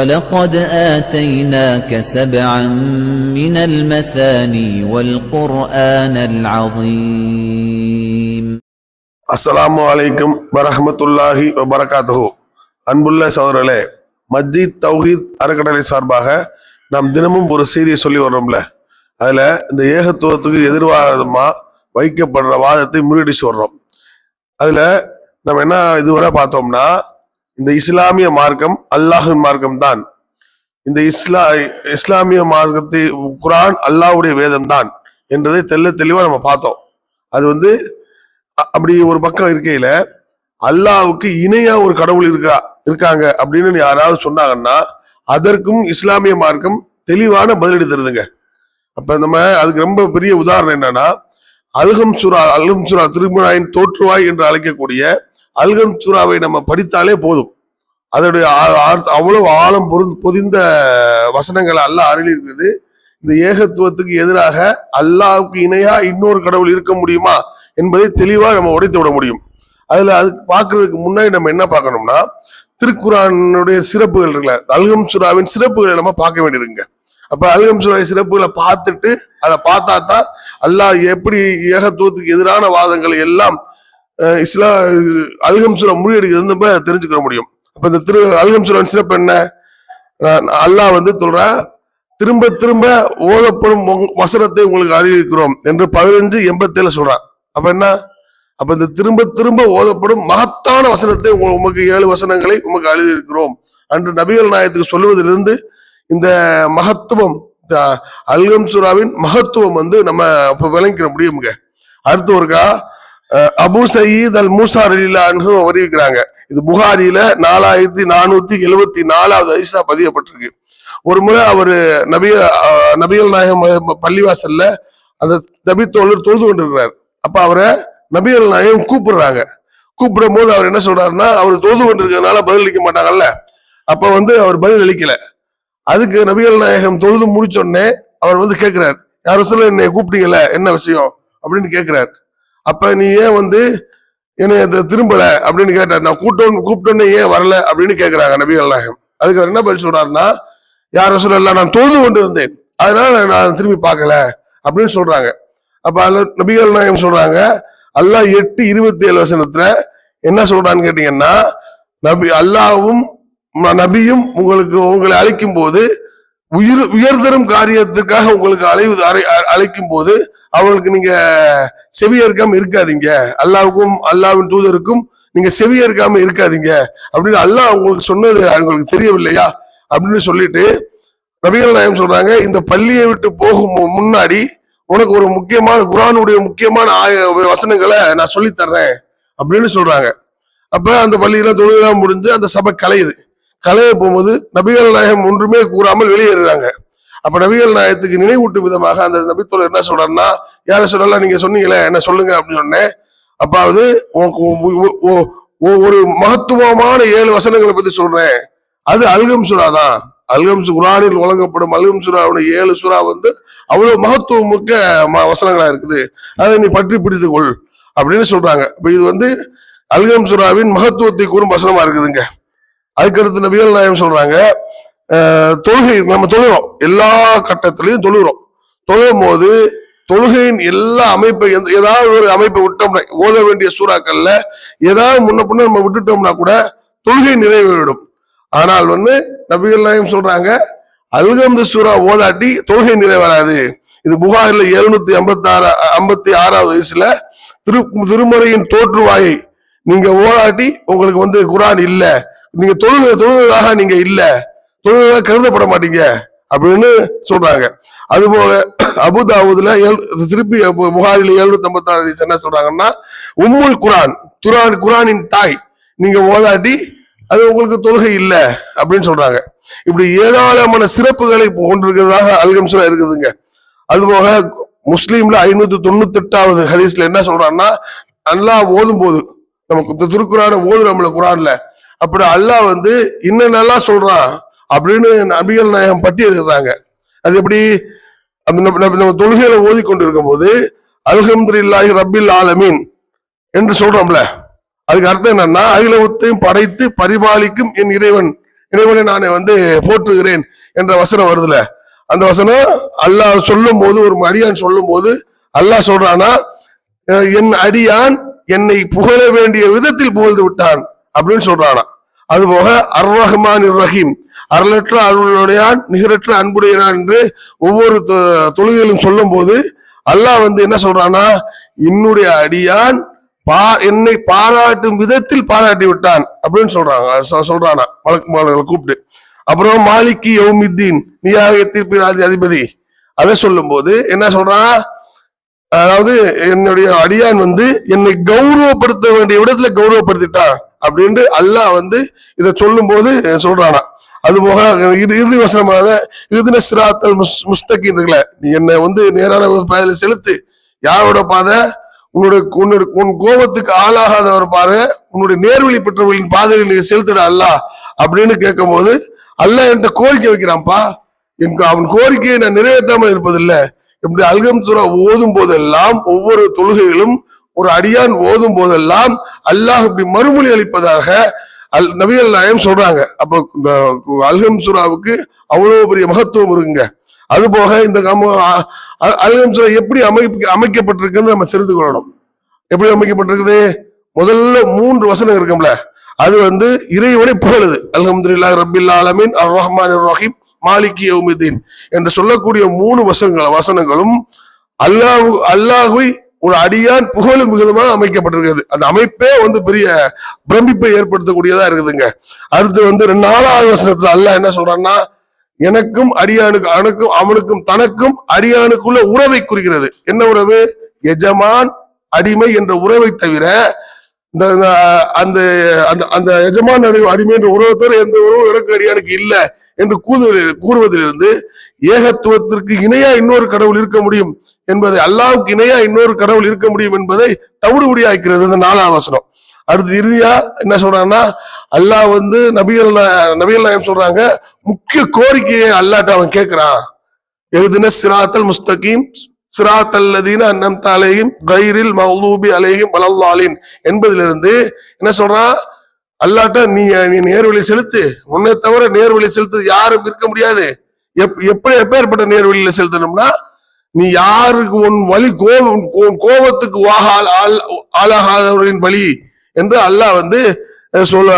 وَلَقَدْ آتَيْنَاكَ سَبْعًا مِنَ الْمَثَانِي وَالْقُرْآنَ الْعَظِيمَ அஸ்ஸலாமு அலைக்கும் வரஹ்மத்துல்லாஹி வபரகாத்துஹு அன்புள்ள சகோதரர்களே மஸ்ஜித் தௌஹீத் அறக்கட்டளை சார்பாக நாம் தினமும் ஒரு செய்தியை சொல்லி வர்றோம்ல அதுல இந்த ஏகத்துவத்துக்கு எதிர்வாதமா வைக்கப்படுற வாதத்தை முறியடிச்சு வர்றோம் அதுல நம்ம என்ன இதுவரை பார்த்தோம்னா இந்த இஸ்லாமிய மார்க்கம் அல்லாஹின் மார்க்கம் தான் இந்த இஸ்லா இஸ்லாமிய மார்க்கத்தை குரான் அல்லாஹுடைய வேதம் தான் என்றதை தெள்ள தெளிவா நம்ம பார்த்தோம். அது வந்து அப்படி ஒரு பக்கம் இருக்கையில அல்லாவுக்கு இணையா ஒரு கடவுள் இருக்கா இருக்காங்க அப்படின்னு யாராவது சொன்னாங்கன்னா அதற்கும் இஸ்லாமிய மார்க்கம் தெளிவான பதிலடி தருதுங்க. அப்ப நம்ம அதுக்கு ரொம்ப பெரிய உதாரணம் என்னன்னா அல்ஹம் சுரா அல்ஹம் சுரா திருமணாயின் தோற்றுவாய் என்று அழைக்கக்கூடிய அல்கம் சூறாவை நம்ம படித்தாலே போதும். அதோடைய ஆ- அவ்வளவு ஆழம் பொரு- பொதிந்த வசனங்களை அல்லாஹ் அருளியிருக்கிறது. இந்த ஏகத்துவத்துக்கு எதிராக அல்லாவுக்கு இணையா இன்னொரு கடவுள் இருக்க முடியுமா என்பதை தெளிவாக நம்ம உடைத்து விட முடியும். அதுல அது பார்க்கறதுக்கு முன்னாடி நம்ம என்ன பார்க்கணும்னா திருக்குறானுடைய சிறப்புகள் இருக்குல்ல அல்கம் சுறாவின் சிறப்புகளை நம்ம பார்க்க வேண்டியிருக்குங்க. அப்ப அல்கம் சுறாவின் சிறப்புகளை பார்த்துட்டு அதை பார்த்தா தான் அல்லாஹ் எப்படி ஏகத்துவத்துக்கு எதிரான வாதங்களை எல்லாம் இஸ்லா அல்கம் சுரா முறியடிக்கிறது நம்ம தெரிஞ்சுக்க முடியும். அப்ப இந்த திரு அல்கம் சிறப்பு என்ன? அல்லாஹ் வந்து சொல்ற திரும்ப திரும்ப ஓதப்படும் வசனத்தை உங்களுக்கு அறிவிக்கிறோம் என்று பதினஞ்சு எண்பத்தேழு சொல்றான் அப்ப என்ன? அப்ப இந்த திரும்ப திரும்ப ஓதப்படும் மகத்தான வசனத்தை உமக்கு ஏழு வசனங்களை உமக்கு எழுதியிருக்கிறோம் அன்று நபிகள் நாயத்துக்கு சொல்லுவதிலிருந்து இந்த மகத்துவம் இந்த அல்கம் சுராவின் மகத்துவம் வந்து நம்ம இப்ப விளங்கிக்கிற முடியுமுங்க. அடுத்து ஒருக்கா அபு சயீத் அல் மூசா அலிலா அறிவிக்கிறாங்க இது புகாரியில நாலாயிரத்தி நானூத்தி எழுபத்தி நாலாவது ஐசா பதியப்பட்டிருக்கு. ஒரு முறை அவரு நபிய நபியல் நாயகம் பள்ளிவாசல்ல அந்த நபி தோழர் தொழுது கொண்டிருக்கிறார். அப்ப அவரை நபியல் நாயகம் கூப்பிடுறாங்க. கூப்பிடும் போது அவர் என்ன சொல்றாருன்னா அவர் தொழுது கொண்டிருக்கிறதுனால பதில் அளிக்க மாட்டாங்கல்ல. அப்ப வந்து அவர் பதில் அளிக்கல. அதுக்கு நபிகள் நாயகம் தொழுது முடிச்சோடனே அவர் வந்து கேட்கிறார் யார் சொல்ல என்னை கூப்பிட்டீங்கல்ல? என்ன விஷயம்? அப்படின்னு கேட்கிறார் அப்ப நீ ஏன் வந்து என்னை திரும்பல அப்படின்னு கேட்டார் நான் கூட்டம் கூப்பிட்டோன்னே ஏன் வரல அப்படின்னு கேட்கிறாங்க நபிகள் நாயகம். அதுக்கு அவர் என்ன பதில் சொல்றாருன்னா யார் சொல்லல நான் தொழுது கொண்டு இருந்தேன் அதனால நான் திரும்பி பார்க்கல. அப்படின்னு சொல்றாங்க. அப்ப அல்ல நபிகள் நாயகம் சொல்றாங்க அல்லாஹ் எட்டு இருபத்தி ஏழு வசனத்துல என்ன சொல்றான்னு கேட்டீங்கன்னா நபி அல்லாவும் நபியும் உங்களுக்கு உங்களை அழைக்கும் போது உயிர் உயர்தரும் காரியத்துக்காக உங்களுக்கு அழைவு அ- அழைக்கும் போது அவங்களுக்கு நீங்க செவியேற்காம இருக்காதீங்க. அல்லாவுக்கும் அல்லாவின் தூதருக்கும் நீங்க செவியேற்காம இருக்காதீங்க. அப்படின்னு அல்லாஹ் அவங்களுக்கு சொன்னது அவங்களுக்கு தெரியவில்லையா? அப்படின்னு சொல்லிட்டு நபிகள் நாயகம் சொல்றாங்க இந்த பள்ளியை விட்டு போகும் மு- முன்னாடி உனக்கு ஒரு முக்கியமான குரானுடைய முக்கியமான ஆய- வசனங்களை நான் சொல்லித் தர்றேன் அப்படின்னு சொல்றாங்க. அப்ப அந்த பள்ளியெல்லாம் தொழுதெல்லாம் முடிஞ்சு அந்த சபை கலையுது. கலைய போகும்போது நபிகள் நாயகம் ஒன்றுமே கூறாமல் வெளியேறுறாங்க. அப்ப நபிகள் நாயகத்துக்கு நினைவூட்டும் விதமாக அந்த நபித்தோழர் என்ன சொல்றாருன்னா யார சொல்லலாம் நீங்க சொன்னீங்களே என்ன சொல்லுங்க அப்படின்னு சொன்னேன். அப்பாவது உனக்கு ஒரு மகத்துவமான ஏழு வசனங்களை பத்தி சொல்றேன். அது அல்கம் சுறா தான். அல்கம் குரானில் வழங்கப்படும் அல்கம் சுறாவுடைய ஏழு சுறா வந்து அவ்வளவு மகத்துவம் மிக்க வசனங்களா இருக்குது. அதை நீ பற்றி பிடித்து கொள் அப்படின்னு சொல்றாங்க. இப்ப இது வந்து அல்கம் சுறாவின் மகத்துவத்தை கூறும் வசனமா இருக்குதுங்க. அதுக்கடுத்து நபிகள் நாயம் சொல்றாங்க தொழுகை நம்ம தொழுகிறோம். எல்லா கட்டத்திலையும் தொழுகிறோம். தொழுகும் போது தொழுகையின் எல்லா அமைப்பை எந்த- ஏதாவது ஒரு அமைப்பை விட்டோம்னா ஓத வேண்டிய சூறாக்கள்ல ஏதாவது முன்ன பின்ன நம்ம விட்டுட்டோம்னா கூட தொழுகை நிறைவேறிடும் ஆனால் வந்து நபிகள் நாயம் சொல்றாங்க அல்கம்து சூரா ஓதாட்டி தொழுகை நிறைவேறாது. இது புகாரில் எழுநூத்தி ஐம்பத்தி ஆறு ஐம்பத்தி ஆறாவது வயசுல திரு திருமுறையின் தோற்றுவாயை நீங்க ஓதாட்டி உங்களுக்கு வந்து குரான் இல்ல. நீங்க தொழுக தொழுகிறதாக நீங்க இல்லை. தொழுதாக கருதப்பட மாட்டீங்க அப்படின்னு சொல்றாங்க. அதுபோக அபுதாவுதுல திருப்பி அபு- புகாரில எழுநூத்தி ஐம்பத்தி ஆறு என்ன சொல்றாங்கன்னா உம்முல் குரான் துரான் குரானின் தாய் நீங்க ஓதாட்டி அது உங்களுக்கு தொழுகை இல்லை அப்படின்னு சொல்றாங்க. இப்படி ஏராளமான சிறப்புகளை கொண்டிருக்கிறதாக அல்கம்சுரா இருக்குதுங்க. அதுபோக முஸ்லீம்ல ஐநூத்தி தொண்ணூத்தி எட்டாவது ஹதீஸ்ல என்ன சொல்றான்னா நல்லா ஓதும் போது நமக்கு இந்த ஓது நம்மள குரான்ல அப்படி அல்லாஹ் வந்து இன்னும் நல்லா சொல்றான் அப்படின்னு நபிகள் நாயகம் பட்டியலிடுறாங்க. அது எப்படி? நம்ம நம்ம- தொழுகையில ஓதி கொண்டிருக்கும் போது அல்ஹம்துலில்லாஹி ரபில் ஆலமீன் என்று சொல்றோம்ல. அதுக்கு அர்த்தம் என்னன்னா அகிலவத்தையும் படைத்து பரிபாலிக்கும் என் இறைவன். இறைவனை நான் வந்து போற்றுகிறேன் என்ற வசனம் வருதுல. அந்த வசனம் அல்லாஹ் சொல்லும் போது ஒரு அடியான் சொல்லும் போது அல்லாஹ் சொல்றானா என் அடியான் என்னை புகழ வேண்டிய விதத்தில் புகழ்ந்து விட்டான் அப்படின்னு சொல்றானா. அதுபோக அர் ரஹ்மான் ரஹீம் அருளற்ற அருளுடையான் நிகரற்ற அன்புடையான் என்று ஒவ்வொரு தொ- தொழுகையிலும் சொல்லும் போது அல்லாஹ் வந்து என்ன சொல்றானா என்னுடைய அடியான் பா என்னை பாராட்டும் விதத்தில் பாராட்டி விட்டான் அப்படின்னு சொல்றாங்க. சொல்றானா மலக்கு கூப்பிட்டு. அப்புறம் மாலிகி யௌமித்தீன் நியாக தீர்ப்பின் ஆதி அதிபதி. அதை சொல்லும் போது என்ன சொல்றான் அதாவது என்னுடைய அடியான் வந்து என்னை கௌரவப்படுத்த வேண்டிய விடத்துல கௌரவப்படுத்திட்டான் அப்படின்ட்டு அல்லாஹ் வந்து இதை சொல்லும் போது சொல்றானா. அது போக இறு- இறுதி வசனமாக இறுதின சிராத்தல் முஸ் முஸ்தகின் இருக்குல்ல. நீ என்னை வந்து நேரான ஒரு பாதையில செலுத்து. யாரோட பாதை? உன்னுடைய உன்னுடைய உன் கோபத்துக்கு ஆளாகாத ஒரு பாதை உன்னுடைய நேர்வழி பெற்றவர்களின் பாதையில் நீ செலுத்திட அல்ல. அப்படின்னு கேட்கும்போது அல்லாஹ் என்கிட்ட கோரிக்கை வைக்கிறான்ப்பா. எனக்கு அவன் கோரிக்கையை நான் நிறைவேற்றாமல் இருப்பதில்லை. இப்படி அல்கம் துறா ஓதும் போதெல்லாம் ஒவ்வொரு தொழுகைகளும் ஒரு அடியான் ஓதும் போதெல்லாம் அல்லாஹ் இப்படி மறுமொழி அளிப்பதாக அல் நபிகள் நாயம் சொல்றாங்க. அப்போ இந்த அல்கம் சூராவுக்கு அவ்வளவு பெரிய மகத்துவம் இருக்குங்க. அது போக இந்த கம- அ- எப்படி அமை அமைக்கப்பட்டிருக்குன்னு நம்ம தெரிந்து கொள்ளணும். எப்படி அமைக்கப்பட்டிருக்குது? முதல்ல மூன்று வசனம் இருக்கும்ல. அது வந்து இறைவனை புகழுது. அல்ஹம்துல்லா ரப்பில் ஆலமீன் அர் ரஹ்மான் ரஹீம் மாலிகி யௌமிதீன் என்று சொல்லக்கூடிய மூணு வசனங்கள் வசனங்களும் அல்லாஹ் அல்லாஹுவை ஒரு அடியான் புகழும் மிகுதமாக அமைக்கப்பட்டிருக்கிறது. அந்த அமைப்பே வந்து பெரிய பிரமிப்பை ஏற்படுத்தக்கூடியதா இருக்குதுங்க. அடுத்து வந்து ரெண்டு நாலாவது வசனத்துல அல்ல என்ன சொல்றான்னா எனக்கும் அடியானுக்கு அவனுக்கும் அவனுக்கும் தனக்கும் அடியானுக்குள்ள உறவை குறிக்கிறது. என்ன உறவு? எஜமான் அடிமை என்ற உறவை தவிர இந்த அந்த அந்த அந்த எஜமான் அடி அடிமை என்ற உறவை தவிர எந்த உறவும் எனக்கு அடியானுக்கு இல்லை என்று கூறுவதிலிருந்து ஏகத்துவத்திற்கு இணையா இன்னொரு கடவுள் இருக்க முடியும். என்பதை அல்லாவுக்கு இணையா இன்னொரு கடவுள் இருக்க முடியும் என்பதை தவிடுபடியாக்கிறது இந்த நாலாம் வசனம். அடுத்து இறுதியா என்ன சொல்றாங்கன்னா அல்லாஹ் வந்து நபிகள் நபிகள் நாயம் சொல்றாங்க முக்கிய கோரிக்கையை அல்லாட்ட அவன் கேட்கிறான். எழுதின சிராத்தல் முஸ்தகீம் சிராத்தல்லதீன அன்னம் தாலேயும் கைரில் மௌலூபி அலேயும் வலல்லாலின் என்பதிலிருந்து என்ன சொல்றான்? அல்லாட்ட நீ நீ நேர்வழி செலுத்து. உன்னை தவிர நேர்வழி செலுத்து யாரும் இருக்க முடியாது. எப் எப்படி எப்பேற்பட்ட நேர்வழியில செலுத்தணும்னா நீ யாருக்கு உன் வழி கோபம் கோபத்துக்கு வாகால் ஆளாகாதவர்களின் வழி என்று அல்லாஹ் வந்து சொல்ல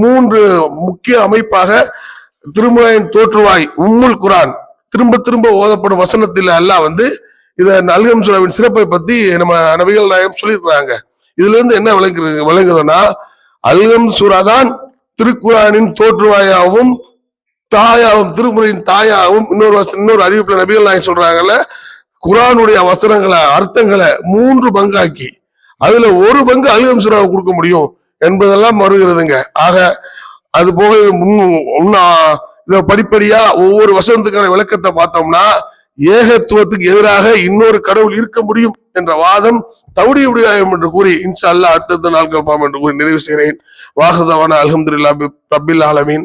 மூன்று முக்கிய அமைப்பாக திருமுறையின் தோற்றுவாய் உம்முல் குரான். திரும்ப திரும்ப ஓதப்படும் வசனத்தில் அல்லாஹ் வந்து இத அல்கம் சுலாவின் சிறப்பை பத்தி நம்ம நபிகள் நாயகம் சொல்லியிருக்கிறாங்க. இதுல இருந்து என்ன விளங்குறது விளங்குதுன்னா அல்கம் சூரா தான் திருக்குறானின் தோற்றுவாயாகவும் தாயாவும் திருமுறையின் தாயாவும் இன்னொரு இன்னொரு அறிவிப்புல நபிகள் நாயகம் சொல்றாங்கல்ல குரானுடைய வசனங்களை அர்த்தங்களை மூன்று பங்காக்கி அதுல ஒரு பங்கு அல்கம் சுறாவை கொடுக்க முடியும் என்பதெல்லாம் மறுகிறதுங்க. ஆக அது போக முன் இத படிப்படியா ஒவ்வொரு வசனத்துக்கான விளக்கத்தை பார்த்தோம்னா ஏகத்துவத்துக்கு எதிராக இன்னொரு கடவுள் இருக்க முடியும் என்ற வாதம் தவிடி உடையாயம் என்று கூறி இன்ஷா அல்லா அடுத்தடுத்த நாட்கள் பாம் என்று கூறி நிறைவு செய்கிறேன். வாகுதவான அலமதுல்லா ரபில் ஆலமீன்.